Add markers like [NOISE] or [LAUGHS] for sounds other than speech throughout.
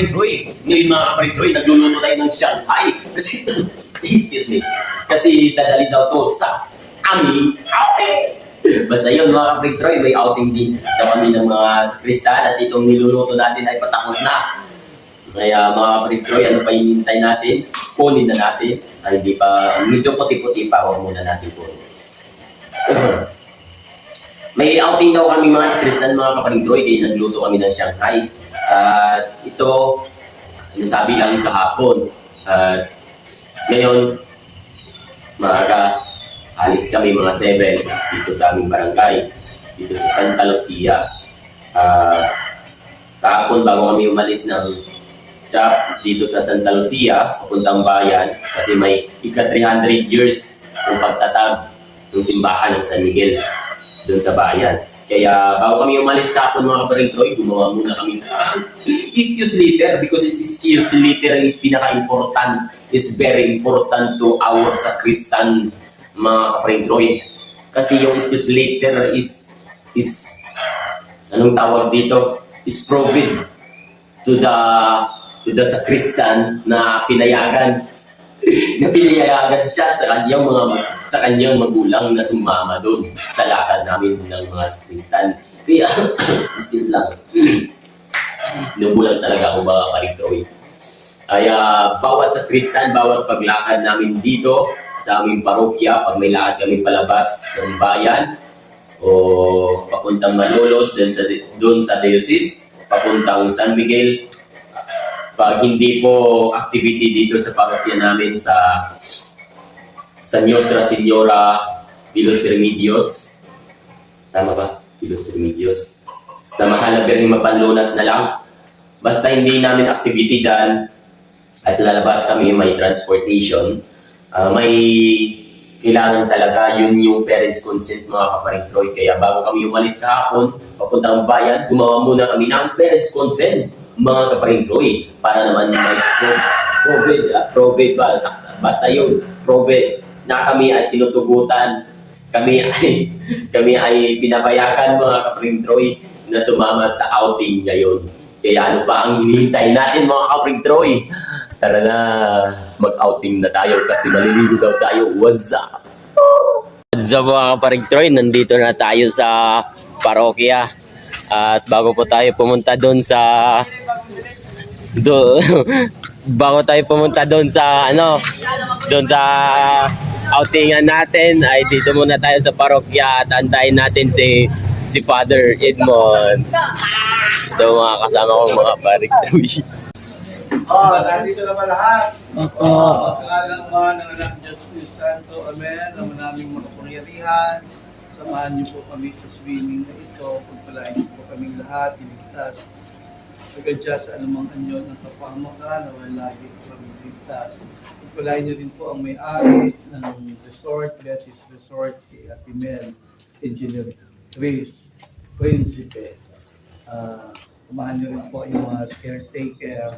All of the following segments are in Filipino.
kaparintroy. Ngayon mga kaparintroy, nagluluto tayo ng Shanghai. Kasi, [COUGHS] excuse me, kasi dadali daw to sa aming outing. Basta yun mga kaparintroy, may outing din daw kami ng mga kristal at itong niluluto natin ay patapos na. Kaya mga kaparintroy, ano pa hinihintay natin? Kunin na natin. Ay, hindi pa, medyo puti-puti pa, huwag muna natin kunin. May outing daw kami mga Kristan mga kaparintroy, kaya nagluto kami ng Shanghai. At ito, nasabi lang kahapon. At ngayon, maaga, alis kami mga 7 dito sa aming barangay, dito sa Santa Lucia. At kahapon bago kami umalis ng job dito sa Santa Lucia, papuntang bayan, kasi may ika 300 years ng pagtatag ng simbahan ng San Miguel doon sa bayan. Kaya bago kami umalis kahapon mga kaparintroy, gumawa muna kami ng excuse letter because excuse letter is pinaka-important, is very important to our sa Kristan mga kaparintroy. Kasi yung excuse letter is is anong tawag dito? Is proven to the to the sakristan na pinayagan [LAUGHS] na pinayagan siya sa kanyang mga sa kanyang magulang na sumama doon sa lakad namin ng mga sakristan. Kaya, [COUGHS] excuse lang, [COUGHS] Nubulan talaga ako mga karitroy. Kaya bawat sa kristan, bawat paglakad namin dito sa aming parokya, pag may lakad kami palabas ng bayan, o papuntang Malolos, dun sa, dun sa diocese, papuntang San Miguel, pag hindi po activity dito sa parokya namin sa sa Nostra Senora de los Remedios. Tama ba? De los Remedios. Sa Mahal na Birheng Mapanlunas na lang. Basta hindi namin activity dyan at lalabas kami, may transportation. Ah, may kailangan talaga yun yung parents consent mga kaparitroy. Kaya bago kami umalis kahapon, papuntang bayan, gumawa muna kami ng parents consent mga kaparintroy para naman may pro- provide, uh, Sa- basta yun, provide na kami ay tinutugutan, kami [LAUGHS] ay kami ay pinabayagan mga kaparintroy na sumama sa outing ngayon. Kaya ano pa ang hinihintay natin mga kaparintroy? Tara na, mag-outing na tayo kasi maliligo daw tayo. What's up? What's up mga kaparintroy? Nandito na tayo sa parokya. At bago po tayo pumunta doon sa do [LAUGHS] bago tayo pumunta doon sa ano doon sa outingan natin ay dito muna tayo sa parokya at antayin natin si si Father Edmond. Ito mga kasama kong mga pariktawi. Oh, nandito naman lahat. Opo. Sa ngalan naman ng anak Diyos Espiritu Santo, Amen. Naman naming mga kapangyarihan. Samahan niyo po kami sa swimming na ito. Pagpalain niyo po kaming lahat, iligtas. Pagkadya sa anumang anyo ng kapamakan, naman lagi po kami iligtas. Pagpalain niyo rin po ang may-ari ng resort, Betis Resort, si Ate Mel, Engineer Chris, Principe. Ah, Kumahan niyo rin po yung mga caretaker,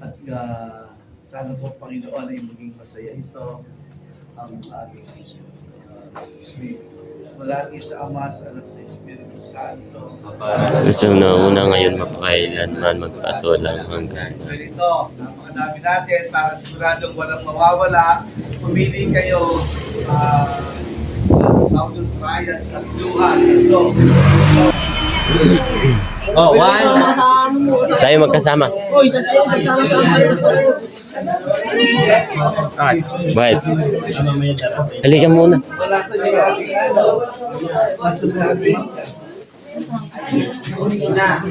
at uh, sana po Panginoon ay maging masaya ito ang aming uh, sweet. Malagi sa Ama, sa Anak, sa Espiritu Santo. Gusto na una ngayon mapakailanman magpasolang hanggang Ganito, napakadami natin para siguradong walang mawawala. Pumili kayo uh, Thousand Triad, Tatluhan, Tatlo. Oh, one. tayo magkasama. Uy, tayo magsama-sama Bakit? Halika muna.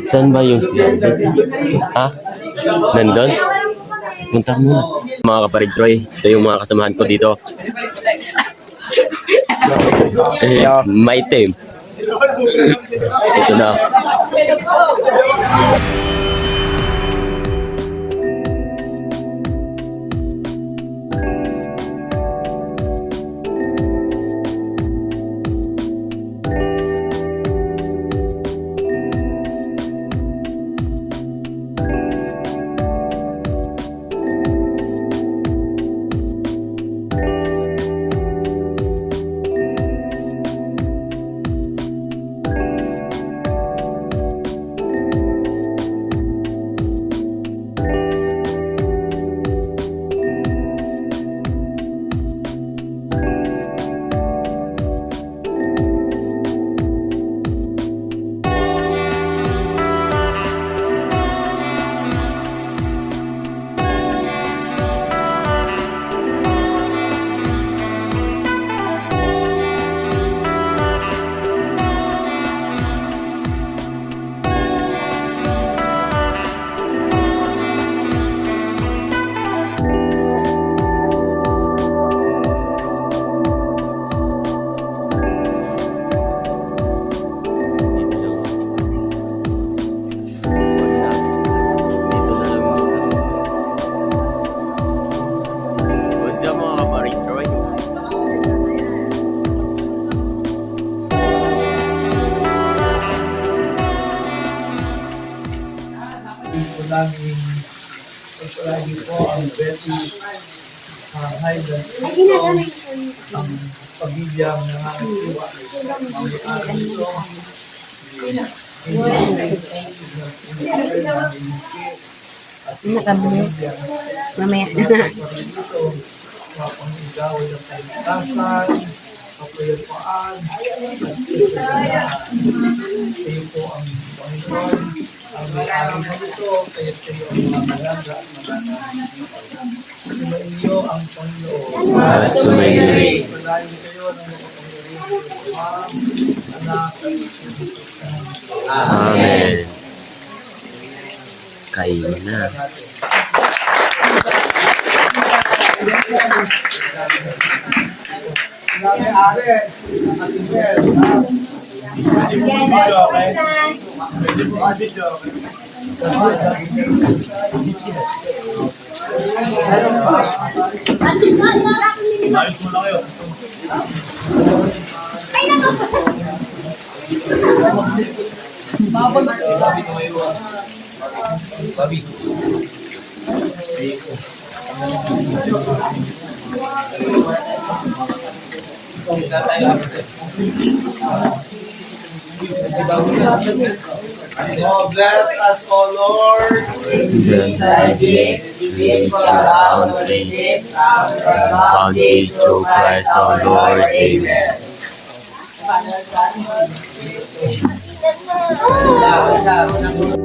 Saan ba yung si Ha? Nandun? Punta muna. Mga kaparig Troy, ito yung mga kasamahan ko dito. My team. Ito na. Po ang Betty uh, Highland ang pabigyang nangangasiwa mga araw Nakabulok. Mamaya na. Mapangigawin ng kaligtasan, kapayapaan, kayo po ang Panginoon, ang may-ari na ito, kaya kayo ang mga malaga at ang Panginoon. At sumainyo. Palayin kayo ng makapangyarihan Ama, Anak, at Espiritu Santo. Amen. Kain na. Grabe, Are. Ating Bel, ha? Pwede mo video, okay? Pwede mo video, okay? Ayos mo na kayo. Oh, bless us, O Lord. Bounty through Christ our Lord. Amen. Amen.